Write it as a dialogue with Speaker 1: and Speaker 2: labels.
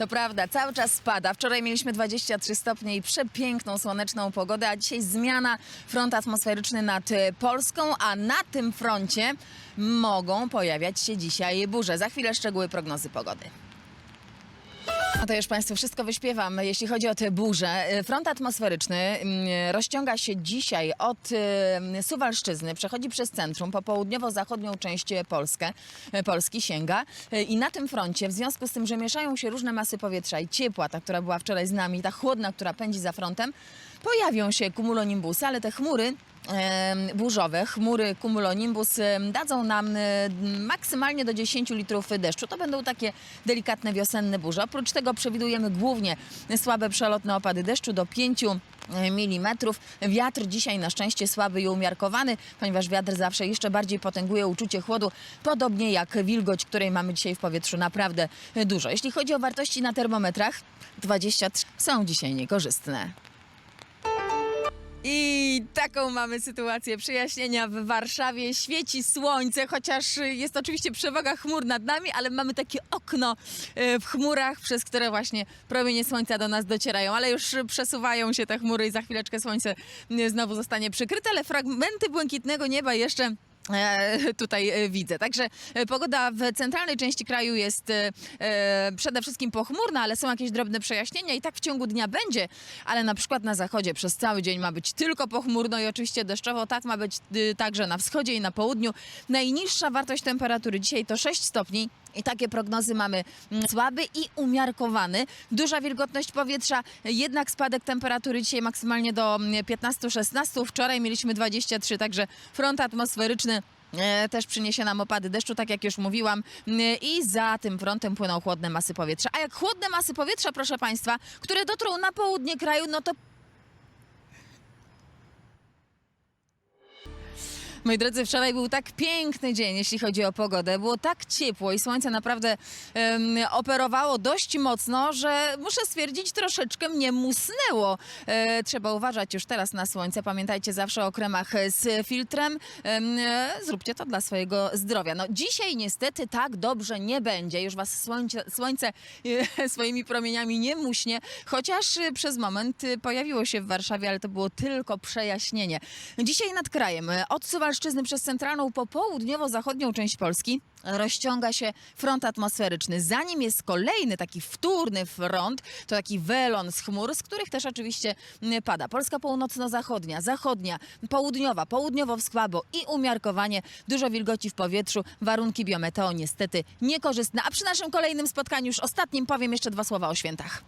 Speaker 1: To prawda, cały czas spada. Wczoraj mieliśmy 23 stopnie i przepiękną słoneczną pogodę, a dzisiaj zmiana front atmosferyczny nad e, Polską, a na tym froncie mogą pojawiać się dzisiaj burze. Za chwilę szczegóły prognozy pogody. No to już Państwu wszystko wyśpiewam, jeśli chodzi o te burze. Front atmosferyczny mm, rozciąga się dzisiaj od e, Suwalszczyzny, przechodzi przez centrum, po południowo-zachodnią część Polskę, e, Polski sięga. I na tym froncie, w związku z tym, że mieszają się różne masy powietrza i ciepła, ta, która była wczoraj z nami, ta chłodna, która pędzi za frontem, pojawią się cumulonimbusy, ale te chmury burzowe, chmury cumulonimbus dadzą nam e, maksymalnie do 10 litrów deszczu. To będą takie delikatne wiosenne burze. Oprócz tego przewidujemy głównie słabe przelotne opady deszczu do 5 mm. Wiatr dzisiaj na szczęście słaby i umiarkowany, ponieważ wiatr zawsze jeszcze bardziej potęguje uczucie chłodu, podobnie jak wilgoć, której mamy dzisiaj w powietrzu naprawdę dużo. Jeśli chodzi o wartości na termometrach, 23 są dzisiaj niekorzystne. I taką mamy sytuację przyjaśnienia w Warszawie. Świeci słońce, chociaż jest oczywiście przewaga chmur nad nami, ale mamy takie okno e, w chmurach, przez które właśnie promienie słońca do nas docierają. Ale już przesuwają się te chmury i za chwileczkę słońce e, znowu zostanie przykryte, ale fragmenty błękitnego nieba jeszcze tutaj e, widzę. Także e, pogoda w centralnej części kraju jest e, e, przede wszystkim pochmurna, ale są jakieś drobne przejaśnienia i tak w ciągu dnia będzie, ale na przykład na zachodzie przez cały dzień ma być tylko pochmurno i oczywiście deszczowo. Tak ma być y, także na wschodzie i na południu. Najniższa wartość temperatury dzisiaj to 6 stopni. I takie prognozy mamy mm, słaby i umiarkowany. Duża wilgotność powietrza, jednak spadek temperatury dzisiaj maksymalnie do mm, 15-16. Wczoraj mieliśmy 23, także front atmosferyczny e, też przyniesie nam opady deszczu, tak jak już mówiłam. Mm, I za tym frontem płyną chłodne masy powietrza. A jak chłodne masy powietrza, proszę Państwa, które dotrą na południe kraju, no to Moi drodzy, wczoraj był tak piękny dzień, jeśli chodzi o pogodę. Było tak ciepło i słońce naprawdę operowało dość mocno, że muszę stwierdzić, troszeczkę mnie musnęło. E, trzeba uważać już teraz na słońce. Pamiętajcie zawsze o kremach z filtrem. Em, e, zróbcie to dla swojego zdrowia. No, dzisiaj niestety tak dobrze nie będzie. Już was słońce, słońce e, swoimi promieniami nie muśnie, chociaż przez moment pojawiło się w Warszawie, ale to było tylko przejaśnienie. Dzisiaj nad krajem, e, przez centralną po południowo-zachodnią część Polski, rozciąga się front atmosferyczny. Za nim jest kolejny taki wtórny front, to taki welon z chmur, z których też oczywiście pada. Polska północno-zachodnia, zachodnia, południowa, południowo-wschłabo i umiarkowanie, dużo wilgoci w powietrzu, warunki biometeo niestety niekorzystne. A przy naszym kolejnym spotkaniu, już ostatnim, powiem jeszcze dwa słowa o świętach.